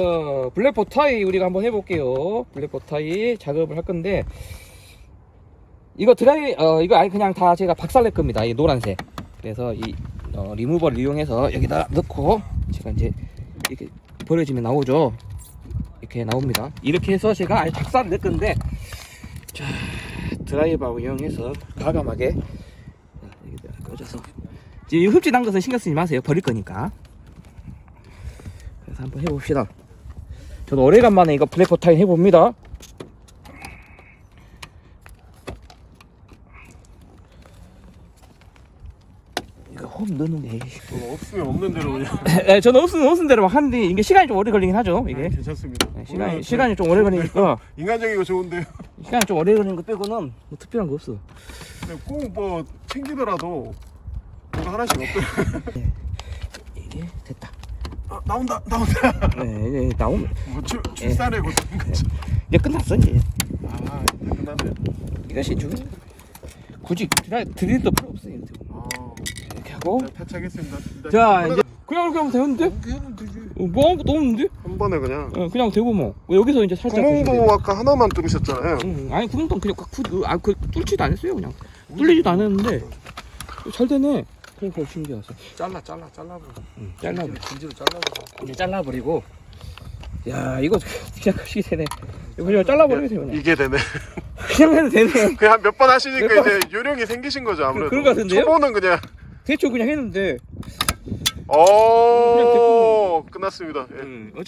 어, 블랙포 타이 우리가 한번 해볼게요. 블랙포 타이 작업을 할 건데 이거 드라이 어 이거 아니 그냥 다 제가 박살낼 겁니다. 이 노란색. 그래서 이 어, 리무버를 이용해서 여기다 넣고 제가 이제 이렇게 버려지면 나오죠. 이렇게 나옵니다. 이렇게 해서 제가 아예 박살을 낼 건데 자 드라이버 이용해서 과감하게 자, 여기다 이제 이난 것은 신경 쓰지 마세요. 버릴 거니까. 그래서 한번 해봅시다. 저도 오래간만에 이거 블랙포 타임 해봅니다. 이거 홈 넣는데 에이씨. 뭐 없으면 없는 대로 그냥 네, 저는 없으면 없은 대로 막 하는데 이게 시간이 좀 오래 걸리긴 하죠. 이게 괜찮습니다. 네, 시간이 오늘 시간이 좀 오래 걸리니까 인간적이고 좋은데요. 시간이 좀 오래 걸리는 거 빼고는 뭐 특별한 거 없어. 꼭 뭐 챙기더라도 뭔가 하나씩 없더라. 나온다 나온다. 네, 나오면 뭐 출, 출산의 고통 같이. 이제 끝났어 이제. 아 이제 끝났네. 이것이 중 굳이 드라 드릴 도 필요 없어요. 이렇게 아, 이렇게 하고 자, 패착했습니다. 일단 자 이제 그냥 이렇게 하면 되는데 이렇게 하면 되지. 어, 뭐 아무것도 없는데 한 번에 그냥. 어, 그냥 되고 뭐 여기서 이제 살짝 구멍도 아까 하나만 뚫으셨잖아요. 응, 아니 구멍도 그냥 아그 뚫지도 않았어요 그냥 뚫리지도 않았는데 잘 되네. 그러니까 신기하서 잘라 잘라 잘라버려. 응, 잘라 진지로 잘라버려. 이제 잘라버리고 야 이거 그냥 크게 되네. 이거 그냥 잘라버리면 그냥. 이게 되네. 그냥 해도 되네. 그냥 몇 번 하시니까 몇 번- 이제 요령이 생기신 거죠 아무래도. 그런 것 같은데요? 초보는 그냥. 대충 그냥 했는데 어 그냥 끝났습니다. 예. 음, 어차피